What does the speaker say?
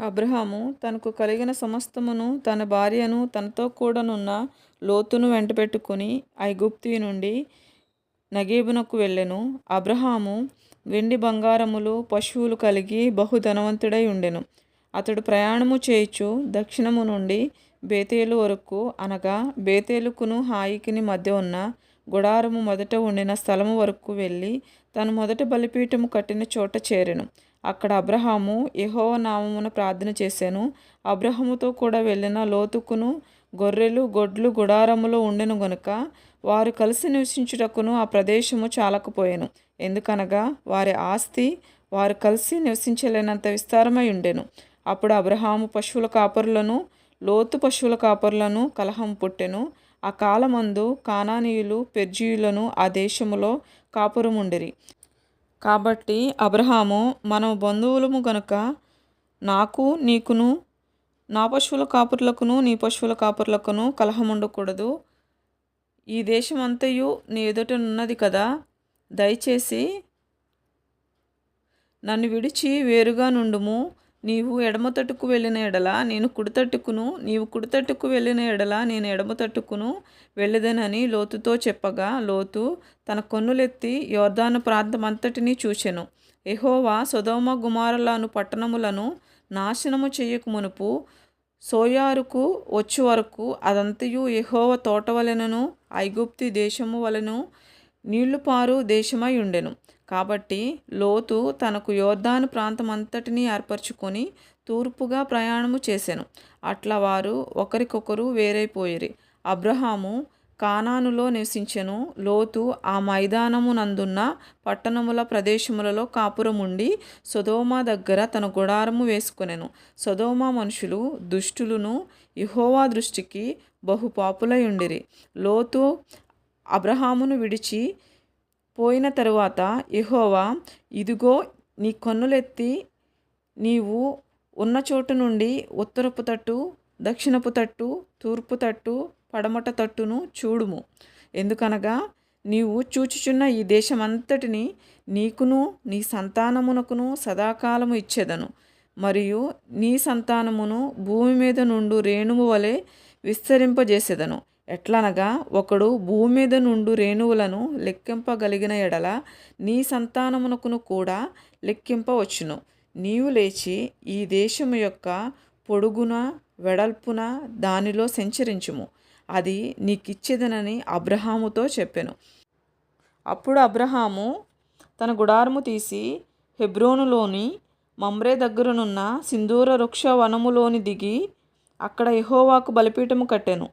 అబ్రహాము తనకు కలిగిన సమస్తమును తన భార్యను తనతో కూడానున్న లోతును వెంటబెట్టుకుని ఐగుప్తి నుండి నగీబునకు వెళ్ళెను. అబ్రహాము వెండి బంగారములు పశువులు కలిగి బహుధనవంతుడై ఉండెను. అతడు ప్రయాణము చేయుచు దక్షిణము నుండి బేతేలు వరకు అనగా బేతేలుకును హాయికిని మధ్య ఉన్న గుడారము మొదట ఉండిన స్థలము వరకు వెళ్ళి తను మొదట బలిపీఠము కట్టిన చోట చేరెను. అక్కడ అబ్రహాము యహోవ నామమున ప్రార్థన చేశాను. అబ్రహముతో కూడా వెళ్ళిన లోతుకును గొర్రెలు గొడ్లు గుడారములో ఉండెను గనుక వారు కలిసి నివసించుటకును ఆ ప్రదేశము చాలకపోయాను. ఎందుకనగా వారి ఆస్తి వారు కలిసి నివసించలేనంత విస్తారమై ఉండెను. అప్పుడు అబ్రహాము పశువుల కాపరులను లోతు పశువుల కాపరులను కలహం పుట్టెను. ఆ కాలమందు కానానీయులు పెర్జీయులను ఆ దేశములో కాపురముండిరి. కాబట్టి అబ్రహాము మనం బంధువులము గనుక నాకు నీకును నా పశువుల కాపుర్లకును నీ పశువుల కాపుర్లకును కలహం ఉండకూడదు ఈ దేశమంతయు నీ ఎదుటనున్నది కదా. దయచేసి నన్ను విడిచి వేరుగా నుండుము. నీవు ఎడమ తట్టుకు వెళ్ళిన ఎడల నేను కుడితట్టుకును నీవు కుడితట్టుకు వెళ్ళిన ఎడల నేను ఎడమ తట్టుకును వెళ్ళదనని లోతుతో చెప్పగా లోతు తన కొన్నులెత్తి యోర్ధాను ప్రాంతమంతటినీ చూచెను. ఎహోవా సుధోమ గుమారులను పట్టణములను నాశనము చేయక మునుపు సోయారుకు వచ్చు వరకు అదంతయు ఎహోవ తోట వలెనను ఐగుప్తి దేశము వలెను నీళ్ళు పారు దేశమై ఉండెను. కాబట్టి లోతు తనకు యోర్దాను ప్రాంతమంతటినీ ఏర్పరచుకొని తూర్పుగా ప్రయాణము చేసెను. అట్లా వారు ఒకరికొకరు వేరైపోయిరి. అబ్రహాము కానానులో నివసించెను. లోతు ఆ మైదానమునందున్న పట్టణముల ప్రదేశములలో కాపురముండి సొదోమ దగ్గర తన గుడారము వేసుకొనెను. సొదోమ మనుషులు దుష్టులను ఇహోవా దృష్టికి బహు పాపులై ఉండిరి లోతు అబ్రహామును విడిచి పోయిన తరువాత యహోవా ఇదిగో నీ కన్నులెత్తి నీవు ఉన్న చోటు నుండి ఉత్తరపు తట్టు దక్షిణపు తట్టు తూర్పు తట్టు పడమట తట్టును చూడుము. ఎందుకనగా నీవు చూచుచున్న ఈ దేశమంతటిని నీకును నీ సంతానమునకును సదాకాలము ఇచ్చేదను. మరియు నీ సంతానమును భూమి మీద నుండు రేణువు వలె విస్తరింపజేసేదను. ఎట్లనగా ఒకడు భూమి మీద నుండు రేణువులను లెక్కింపగలిగిన ఎడల నీ సంతానమునకును కూడా లెక్కింపవచ్చును. నీవు లేచి ఈ దేశము యొక్క పొడుగున వెడల్పున దానిలో సంచరించుము. అది నీకిచ్చేదనని అబ్రహాముతో చెప్పెను. అప్పుడు అబ్రహాము తన గుడారము తీసి హెబ్రోనులోని మమ్రే దగ్గరనున్న సింధూర వృక్ష వనములోని దిగి అక్కడ ఎహోవాకు బలిపీఠము కట్టెను.